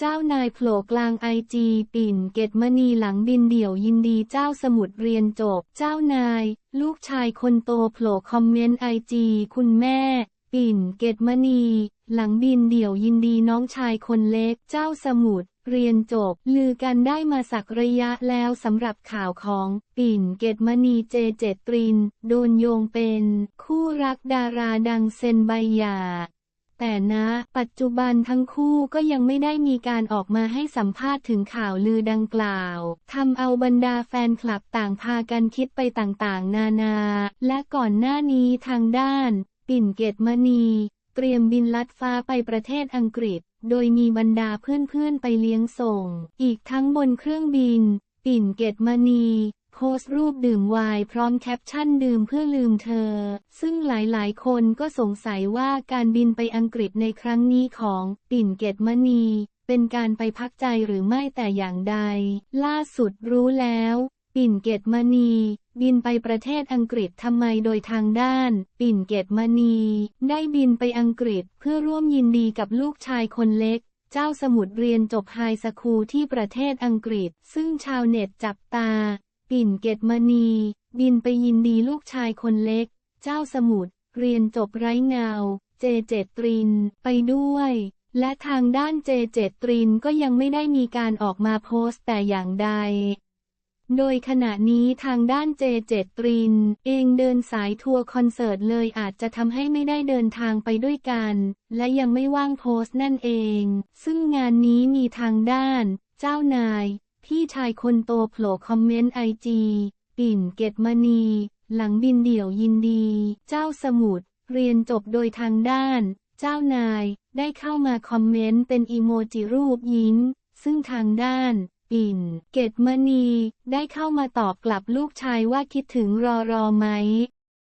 เจ้านายโผล่กลางไอจีปิ่นเกตมณีหลังบินเดี่ยวยินดีเจ้าสมุดเรียนจบ เจ้านาย ลูกชายคนโตโผล่คอมเมนต์ไอจีคุณแม่ ปิ่นเกตมณี หลังบินเดี่ยวยินดีน้องชายคนเล็ก เจ้าสมุดเรียนจบ ลือกันได้มาสักระยะแล้วสำหรับข่าวของ ปิ่นเกตมณีเจเจตริน โดนโยงเป็น คู่รักดาราดังเซนใบหย่า แต่นะ ปัจจุบันทั้งคู่ก็ยังไม่ได้มีการออกมาให้สัมภาษณ์ถึงข่าวลือดังกล่าวทำเอาบรรดาแฟนคลับต่างพากันคิดไปต่างๆ นานา และก่อนหน้านี้ทางด้าน ปิ่นเกตมณี เตรียมบินลัดฟ้าไปประเทศอังกฤษ โดยมีบรรดาเพื่อนๆไปเลี้ยงส่ง อีกทั้งบนเครื่องบิน ปิ่นเกตมณี โพสต์รูปดื่มไวน์พร้อมแคปชั่นดื่มเพื่อลืมเธอ ซึ่งหลายๆ คนก็สงสัยว่าการบินไปอังกฤษในครั้งนี้ของปิ่นเกตมณี เป็นการไปพักใจหรือไม่แต่อย่างใด ล่าสุดรู้แล้ว ปิ่นเกตมณีบินไปประเทศอังกฤษทำไมโดยทางด้าน ปิ่นเกตมณี ได้บินไปอังกฤษเพื่อร่วมยินดีกับลูกชายคนเล็ก เจ้าสมุดเรียนจบไฮสคูลที่ประเทศอังกฤษ ซึ่งชาวเน็ตจับตา ปิ่นเกตมณี บินไปยินดีลูกชายคนเล็ก เจ้าสมุดเรียนจบไร้เงา เจเจตริน ไปด้วย และทางด้านเจเจตรินก็ยังไม่ได้มีการออกมาโพสต์แต่อย่างใด โดยขณะนี้ทางด้านเจเจตริน เองเดินสายทัวร์คอนเสิร์ตเลยอาจจะทำให้ไม่ได้เดินทางไปด้วยกัน และยังไม่ว่างโพสต์นั่นเอง ซึ่งงานนี้มีทางด้าน เจ้านาย พี่ชายคนโตโผล่คอมเมนต์ไอจีปิ่นเกตมณี หลังบินเดี่ยวยินดี เจ้าสมุดเรียนจบโดยทางด้าน เจ้านาย ได้เข้ามาคอมเมนต์เป็นอีโมจิรูปยิ้ม ซึ่งทางด้าน ปิ่น เกตมณี ได้เข้ามาตอบกลับลูกชายว่าคิดถึงรอรอไหม